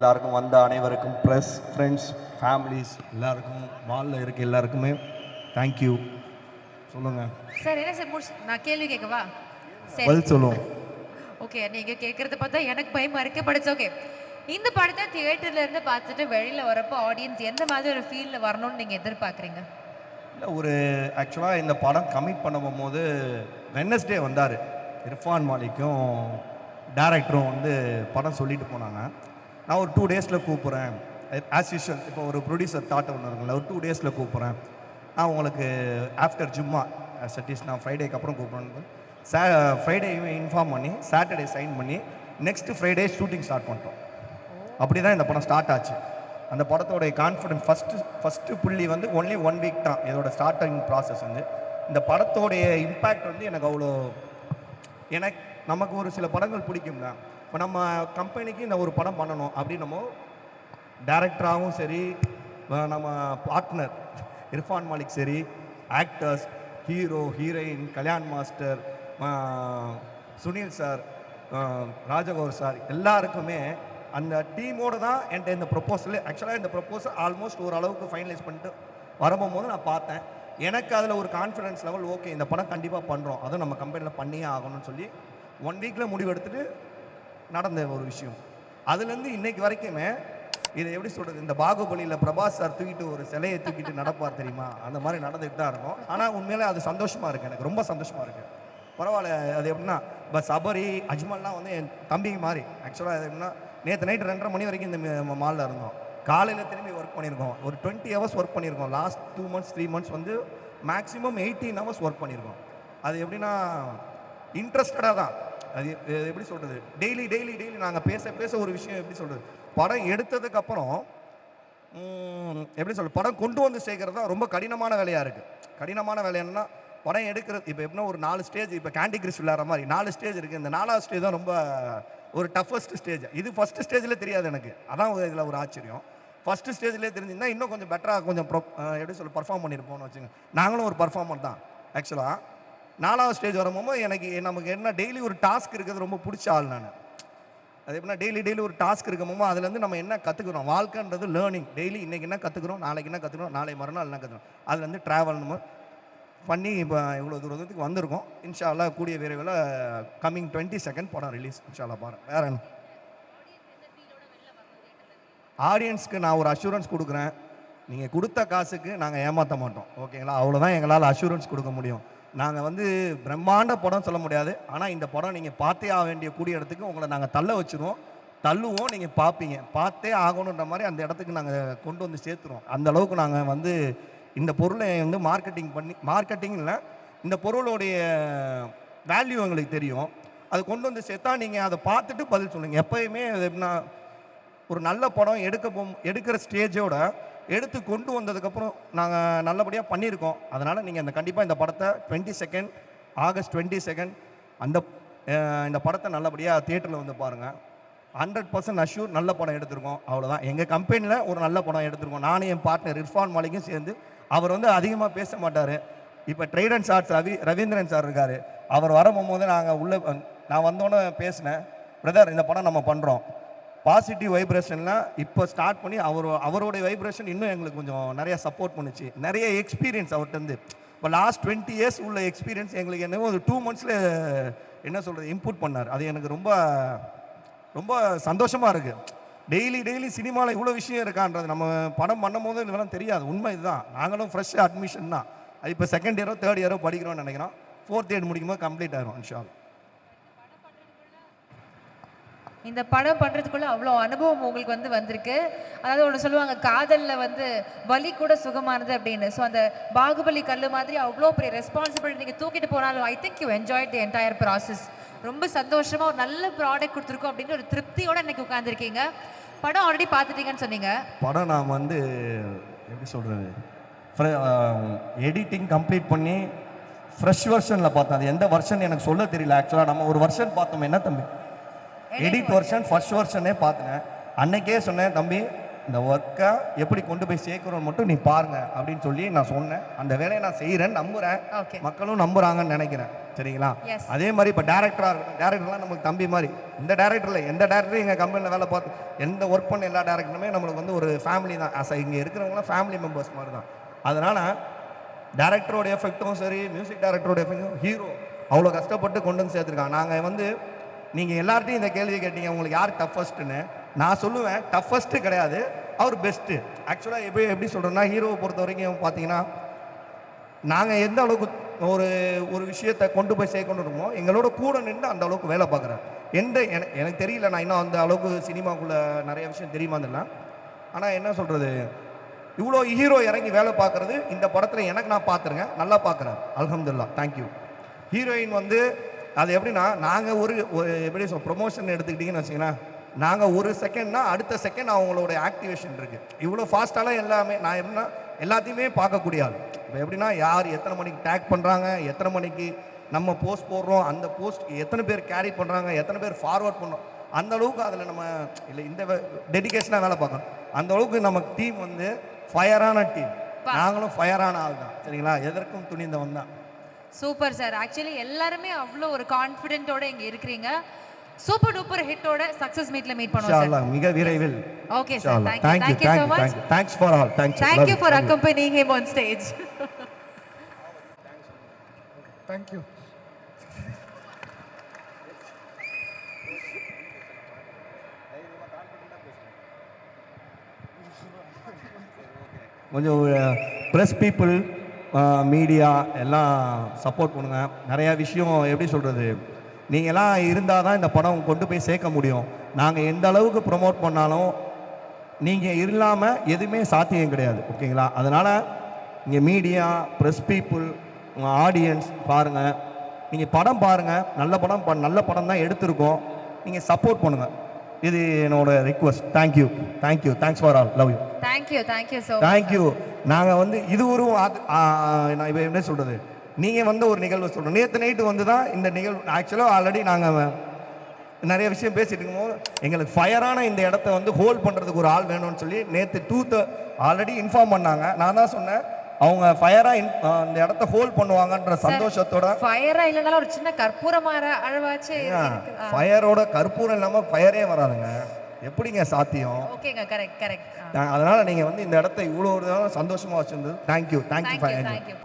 எல்லாருக்கும் வந்த அனைவருக்கும் ப்ரெஸ் ஃப்ரெண்ட்ஸ் ஃபேமிலிஸ் எல்லாருக்கும் மாலில் இருக்க எல்லாருக்குமே தேங்க்யூ சொல்லுங்கள் சார் என்ன சார் முடிச்சு நான் கேள்வி கேட்கவா? பதில் சொல்லுவோம். ஓகே நீங்க கேட்கறத பார்த்தா எனக்கு பயமா இருக்கு பட் இட்ஸ் ஓகே இந்த படத்தை தியேட்டர்ல இருந்து பார்த்துட்டு வெளியில வரப்போ ஆடியன்ஸ் எந்த மாதிரி ஒரு ஃபீல்ல வரணும்னு நீங்க எதிர்பார்க்குறீங்க? இல்லை ஒரு ஆக்சுவலாக இந்த படம் கமிட் பண்ணும் போது வெனஸ்டே வந்தார். இர்ஃபான் மாலிக்கும் டேரக்டரும் வந்து படம் சொல்லிட்டு போனாங்க. நான் ஒரு டூ டேஸில் கூப்பிட்றேன். ஆஸ் யூஷுவல் இப்போ ஒரு ப்ரொடியூசர் தாட் ஒன்று இருக்குல்ல ஒரு டூ டேஸில் கூப்பிட்றேன். நான் உங்களுக்கு ஆஃப்டர் ஜும்மா சட்டீஸ் நான் ஃப்ரைடேக்கு அப்புறம் கூப்பிட்றேன்னு. சா ஃப்ரைடே இன்ஃபார்ம் பண்ணி சாட்டர்டே சைன் பண்ணி நெக்ஸ்ட் ஃப்ரைடே ஷூட்டிங் ஸ்டார்ட் பண்ணிட்டோம். அப்படி தான் இந்த படம் ஸ்டார்ட் ஆச்சு. அந்த படத்தோடைய கான்ஃபிடன்ஸ் ஃபஸ்ட்டு ஃபஸ்ட்டு புள்ளி வந்து ஒன்லி ஒன் வீக் தான். இதோட ஸ்டார்டிங் ப்ராசஸ் வந்து. இந்த படத்தோடைய இம்பேக்ட் வந்து எனக்கு அவ்வளோ எனக்கு நமக்கு ஒரு சில படங்கள் பிடிக்கும் தான் இப்போ நம்ம கம்பெனிக்கு இந்த ஒரு படம் பண்ணணும் அப்படின்னமோ நம்ம டேரக்டராகவும் சரி நம்ம பார்ட்னர் இர்ஃபான் மாலிக் சரி actors hero heroine Kalyan master Sunil sir அஹ் ராஜகௌர் சார் எல்லாருக்குமே அந்த டீமோடு தான் என்கிட்ட இந்த ப்ரொப்போசல் ஆக்சுவலாக இந்த ப்ரொப்போசல் ஆல்மோஸ்ட் ஓரளவுக்கு ஃபைனலைஸ் பண்ணிட்டு வரும்போது நான் பார்த்தேன். எனக்கு அதில் ஒரு கான்ஃபிடன்ஸ் லெவல் ஓகே இந்த படம் கண்டிப்பாக பண்ணுறோம் அதுவும் நம்ம கம்பெனியில் பண்ணியே ஆகணும்னு சொல்லி ஒன் வீக்கில் முடிவு எடுத்துகிட்டு நடந்த ஒரு விஷயம். அதுலேருந்து இன்னைக்கு வரைக்குமே இதை எப்படி சொல்கிறது இந்த பாகுபலியில் பிரபாஸ் சார் தூக்கிட்டு ஒரு சிலையை தூக்கிட்டு நடப்பார் தெரியுமா? அந்த மாதிரி நடந்துகிட்டு தான் இருக்கும். ஆனால் உண்மையிலே அது சந்தோஷமாக இருக்குது எனக்கு ரொம்ப சந்தோஷமாக இருக்குது பரவாயில்ல அது எப்படின்னா இப்போ சபரி அஜ்மல்லாம் வந்து என் தம்பிங்க மாதிரி ஆக்சுவலாக அது எப்படின்னா நேற்று நைட் ரெண்டரை மணி வரைக்கும் இந்த மாலில் இருந்தோம். காலையில் திரும்பி ஒர்க் பண்ணியிருக்கோம். ஒரு டுவெண்ட்டி ஹவர்ஸ் ஒர்க் பண்ணியிருக்கோம். Last two months three months வந்து மேக்ஸிமம் எயிட்டீன் ஹவர்ஸ் ஒர்க் பண்ணியிருக்கோம். அது எப்படின்னா இன்ட்ரெஸ்டடாக தான். அது எப்படி சொல்கிறது டெய்லி டெய்லி டெய்லி நாங்கள் பேச பேச ஒரு விஷயம் எப்படி சொல்கிறது படம் எடுத்ததுக்கப்புறம் எப்படி சொல்கிறது படம் கொண்டு வந்து சேர்க்கறது தான் ரொம்ப கடினமான வேலையாக இருக்குது கடினமான வேலை என்னன்னா படம் எடுக்கிறது இப்போ எப்படின்னா ஒரு நாலு ஸ்டேஜ் இப்போ கேண்டி கிரிஸ் விளையாடுற மாதிரி நாலு ஸ்டேஜ் இருக்குது இந்த நாலாவது ஸ்டேஜ் தான் ரொம்ப ஒரு டஃபஸ்ட் ஸ்டேஜ் இது ஃபஸ்ட்டு ஸ்டேஜில் தெரியாது எனக்கு. அதான் இதில் ஒரு ஆச்சரியம். ஃபஸ்ட்டு ஸ்டேஜ்லேயே தெரிஞ்சுன்னா இன்னும் கொஞ்சம் பெட்டராக கொஞ்சம் ப்ரோ எப்படி சொல்ல பர்ஃபார்ம் பண்ணியிருப்போம்னு வச்சுங்க நாங்களும் ஒரு பர்ஃபார்மர் தான். ஆக்சுவலாக நாலாவது ஸ்டேஜ் வரும்போது எனக்கு நமக்கு என்ன டெய்லி ஒரு டாஸ்க் இருக்கிறது ரொம்ப பிடிச்ச ஆள் நான். அது எப்படின்னா டெய்லி டெய்லி ஒரு டாஸ்க் இருக்குமோ அதுலேருந்து நம்ம என்ன கற்றுக்குறோம் வாழ்க்கைன்றது லேர்னிங் டெய்லி இன்றைக்கி என்ன கற்றுக்குறோம் நாளைக்கு என்ன கற்றுக்குறோம் நாளை மறுநாள் என்ன கற்றுக்குறோம் அதுலேருந்து ட்ராவல் நம்ம பண்ணி இப்போ இவ்வளோ தூரத்துக்கு வந்திருக்கோம். இன்ஷால்லா கூடிய விரைவில் கம்மிங் டுவெண்ட்டி செகண்ட் படம் ரிலீஸ் இன்ஷால்லா அல்லாஹ் பாருங்க வேற என்ன? ஆடியன்ஸ்க்கு நான் ஒரு அஷூரன்ஸ் கொடுக்குறேன். நீங்கள் கொடுத்த காசுக்கு நாங்கள் ஏமாற்ற மாட்டோம். ஓகேங்களா? அவ்வளோதான் எங்களால் அஷூரன்ஸ் கொடுக்க முடியும். நாங்கள் வந்து பிரம்மாண்ட படம் சொல்ல முடியாது. ஆனால் இந்த படம் நீங்கள் பார்த்தே ஆக வேண்டிய கூடிய இடத்துக்கு உங்களை நாங்கள் தள்ள வச்சுருவோம். தள்ளுவோம் நீங்கள் பார்ப்பீங்க. பார்த்தே ஆகணுன்ற மாதிரி அந்த இடத்துக்கு நாங்கள் கொண்டு வந்து சேர்த்துருவோம். அந்த அளவுக்கு நாங்கள் வந்து இந்த பொருளை வந்து மார்க்கெட்டிங் பண்ணி மார்க்கெட்டிங் இல்லை இந்த பொருளுடைய வேல்யூ எங்களுக்கு தெரியும். அது கொண்டு வந்து சேர்த்தா நீங்கள் அதை பார்த்துட்டு பதில் சொல்லுங்கள் எப்பயுமே அது எப்படின்னா ஒரு நல்ல படம் எடுக்க போ எடுக்கிற ஸ்டேஜோட எடுத்து கொண்டு வந்ததுக்கப்புறம் நாங்கள் நல்லபடியாக பண்ணியிருக்கோம். அதனால் நீங்கள் அந்த கண்டிப்பாக இந்த படத்தை twenty second August twenty second அந்த இந்த படத்தை நல்லபடியாக தியேட்டரில் வந்து பாருங்கள் ஹண்ட்ரட் பர்சன்ட் அஷ்யூர் நல்ல படம் எடுத்திருக்கோம். அவ்வளோதான் எங்கள் கம்பெனியில் ஒரு நல்ல படம் எடுத்திருக்கோம். நானும் என் பார்ட்னர் இர்ஃபான் மாலிக்கும் சேர்ந்து அவர் வந்து அதிகமாக பேச மாட்டார். இப்போ ட்ரைடன் சார்ஸ் ரவி ரவீந்திரன் சார் இருக்கார். அவர் வரும்போது நாங்கள் உள்ளே நான் வந்தோன்னே பேசினேன். பிரதர் இந்த படம் நம்ம பண்ணுறோம் பாசிட்டிவ் வைப்ரேஷன்லாம் இப்போ ஸ்டார்ட் பண்ணி அவர் அவருடைய வைப்ரேஷன் இன்னும் எங்களுக்கு கொஞ்சம் நிறைய சப்போர்ட் பண்ணுச்சு. நிறைய எக்ஸ்பீரியன்ஸ் அவர்கிட்ட இப்போ லாஸ்ட் டுவெண்ட்டி இயர்ஸ் உள்ள எக்ஸ்பீரியன்ஸ் எங்களுக்கு என்னவோ ஒரு டூ மந்த்ஸில் என்ன சொல்கிறது இன்புட் பண்ணார். அது எனக்கு ரொம்ப ரொம்ப சந்தோஷமாக இருக்குது டெய்லி டெய்லி சினிமாவில் இவ்வளோ விஷயம் இருக்கான்றது நம்ம படம் பண்ணும் போது இதெல்லாம் தெரியாது. உண்மை இதுதான். நாங்களும் ஃப்ரெஷ்ஷாக அட்மிஷன் தான். அது இப்போ செகண்ட் இயரோ தேர்ட் இயரோ படிக்கிறோம்னு நினைக்கிறோம். ஃபோர்த் இயர் முடிக்கும்போது கம்ப்ளீட் ஆயிரும் இன்ஷா இந்த படம் பண்ணுறதுக்குள்ளே அவ்வளோ அனுபவம் உங்களுக்கு வந்து வந்திருக்கு. அதாவது ஒன்று சொல்லுவாங்க காதலில் வந்து வலி கூட சுகமானது அப்படின்னு. ஸோ அந்த பாகுபலி கல் மாதிரி அவ்வளோ பெரிய ரெஸ்பான்சிபிலிட்டி நீங்கள் தூக்கிட்டு போனாலும் I think you enjoy the entire process ரொம்ப சந்தோஷமாக ஒரு நல்ல ப்ராடக்ட் கொடுத்துருக்கோம் அப்படின்னு ஒரு திருப்தியோடு இன்னைக்கு உட்காந்துருக்கீங்க படம் ஆல்ரெடி பார்த்துட்டீங்கன்னு சொன்னீங்க. படம் நான் வந்து எப்படி சொல்கிறது எடிட்டிங் கம்ப்ளீட் பண்ணி ஃப்ரெஷ் வெர்ஷனில் பார்த்தேன். அது எந்த வருஷன் எனக்கு சொல்ல தெரியல ஆக்சுவலாக நம்ம ஒரு வருஷன் பார்த்தோம். என்ன தம்பி? எடிட் வெர்ஷன் ஃபர்ஸ்ட் வெர்ஷனே பார்த்தேன். அன்னைக்கே சொன்னேன் தம்பி இந்த ஒர்க்கை எப்படி கொண்டு போய் சேர்க்குறோம் மட்டும் நீ பாருங்க அப்படின்னு சொல்லி நான் சொன்னேன். அந்த வேலையை நான் செய்கிறேன் நம்புகிறேன் மக்களும் நம்புறாங்கன்னு நினைக்கிறேன். சரிங்களா? அதே மாதிரி இப்போ டேரக்டராக இருக்கட்டும் டேரக்டர்லாம் நமக்கு தம்பி மாதிரி இந்த டேரக்டரில் எந்த டேரக்டரும் எங்கள் கம்பெனியில் வேலை பார்த்து எந்த ஒர்க் பண்ண எல்லா டேரக்டருமே நம்மளுக்கு வந்து ஒரு ஃபேமிலி தான். அஸ் இங்கே இருக்கிறவங்களாம் ஃபேமிலி மெம்பர்ஸ் மாதிரி தான். அதனால் டேரக்டரோட எஃபெக்ட்டும் சரி மியூசிக் டேரக்டரோட எஃபெக்டும் ஹீரோ அவ்வளோ கஷ்டப்பட்டு கொண்டு வந்து சேர்த்துருக்காங்க. நாங்கள் வந்து நீங்கள் எல்லார்ட்டையும் இந்த கேள்வி கேட்டீங்க உங்களுக்கு யார் டஃபஸ்ட்டுன்னு நான் சொல்லுவேன் டஃபஸ்ட்டு கிடையாது அவர் பெஸ்ட்டு ஆக்சுவலாக எப்படி எப்படி சொல்கிறேன்னா ஹீரோவை பொறுத்த வரைக்கும் பார்த்தீங்கன்னா நாங்கள் எந்த அளவுக்கு ஒரு ஒரு விஷயத்தை கொண்டு போய் சேர்க்கணும் எங்களோட கூட நின்று அந்த அளவுக்கு வேலை பார்க்குறேன் எந்த எனக்கு எனக்கு தெரியல நான் இன்னும் அந்த அளவுக்கு சினிமாக்குள்ளே நிறைய விஷயம் தெரியுமா இல்லை ஆனால் என்ன சொல்கிறது இவ்வளோ ஹீரோ இறங்கி வேலை பார்க்குறது இந்த படத்தில் எனக்கு நான் பார்த்துருங்க நல்லா பார்க்குறேன் அலமதுல்லா தேங்க்யூ ஹீரோயின் வந்து அது எப்படின்னா நாங்கள் ஒரு எப்படி சொல் ப்ரொமோஷன் எடுத்துக்கிட்டிங்கன்னு வச்சிங்கன்னா நாங்கள் ஒரு செகண்ட்னா அடுத்த செகண்ட் அவங்களோட ஆக்டிவேஷன் இருக்குது இவ்வளோ ஃபாஸ்ட்டாலாம் எல்லாமே நான் எப்படின்னா எல்லாத்தையுமே பார்க்கக்கூடிய ஆள். இப்போ எப்படின்னா யார் எத்தனை மணிக்கு டேக் பண்ணுறாங்க எத்தனை மணிக்கு நம்ம போஸ்ட் போடுறோம் அந்த போஸ்ட் எத்தனை பேர் கேரி பண்ணுறாங்க எத்தனை பேர் ஃபார்வர்ட் பண்ணுறோம் அந்த அளவுக்கு அதில் நம்ம இல்லை இந்த டெடிகேஷனாக வேலை பார்க்கணும். அந்த அளவுக்கு நம்ம டீம் வந்து ஃபயரான டீம். நாங்களும் ஃபயரான ஆள் தான் சரிங்களா? எதற்கும் துணிந்தவன் தான். Super sir. ஆக்சுவலி எல்லாருமே அவ்வளோ ஒரு கான்ஃபிடென்ட்டோட இங்க இருக்கிறீங்க. சூப்பர் டூப்பர் ஹிட்டோட சக்சஸ் மீட்ல மீட் பண்ணுவோம் சார். மிக விரைவில். Okay sir you thank you thank you so much. Thanks for all thanks thank you for accompanying him on stage. Thank you. கொஞ்சம் ப்ரெஸ் பீப்புள் மீடியா எல்லாம் சப்போர்ட் பண்ணுங்க. நிறையா விஷயம் எப்படி சொல்கிறது நீங்களாம் இருந்தால் தான் இந்த படம் கொண்டு போய் சேர்க்க முடியும். நாங்கள் எந்த அளவுக்கு ப்ரொமோட் பண்ணாலும் நீங்கள் இல்லாமல் எதுவுமே சாத்தியம் கிடையாது. ஓகேங்களா? அதனால் இங்கே மீடியா ப்ரெஸ் பீப்புள் உங்கள் ஆடியன்ஸ் பாருங்கள் நீங்கள் படம் பாருங்கள் நல்ல படம் நல்ல படம் தான் எடுத்திருக்கோம். நீங்கள் சப்போர்ட் பண்ணுங்கள் இது என்னோட request thank you thank you thanks for all love you thank you thank you so much thank you நாங்கள் வந்து இது ஒரு நான் இப்போ என்ன சொல்கிறது நீங்கள் வந்து ஒரு நிகழ்வு சொல்கிறோம் நேற்று நைட்டு வந்து தான் இந்த நிகழ்வு ஆக்சுவலாக ஆல்ரெடி நாங்கள் நிறைய விஷயம் பேசிட்டு இருக்கும்போது எங்களுக்கு ஃபயரான இந்த இடத்த வந்து ஹோல்ட் பண்ணுறதுக்கு ஒரு ஆள் வேணும்னு சொல்லி நேற்று டூ ஆல்ரெடி இன்ஃபார்ம் பண்ணாங்க. நான் தான் சொன்னேன். அவங்க ஃபயராக இந்த இடத்த ஹோல்ட் பண்ணுவாங்கன்ற சந்தோஷத்தோட ஃபயரா இல்லைனாலும் ஒரு சின்ன கற்பூரமார அழவாச்சு ஃபயரோட கற்பூரம் இல்லாமல் ஃபயரே வராதுங்க. எப்படிங்க சாத்தியம்? ஓகேங்க கரெக்ட் கரெக்ட் அதனால நீங்கள் வந்து இந்த இடத்த இவ்வளோ ஒரு சந்தோஷமாக வச்சிருந்தது. Thank you thank you thank you fine thank you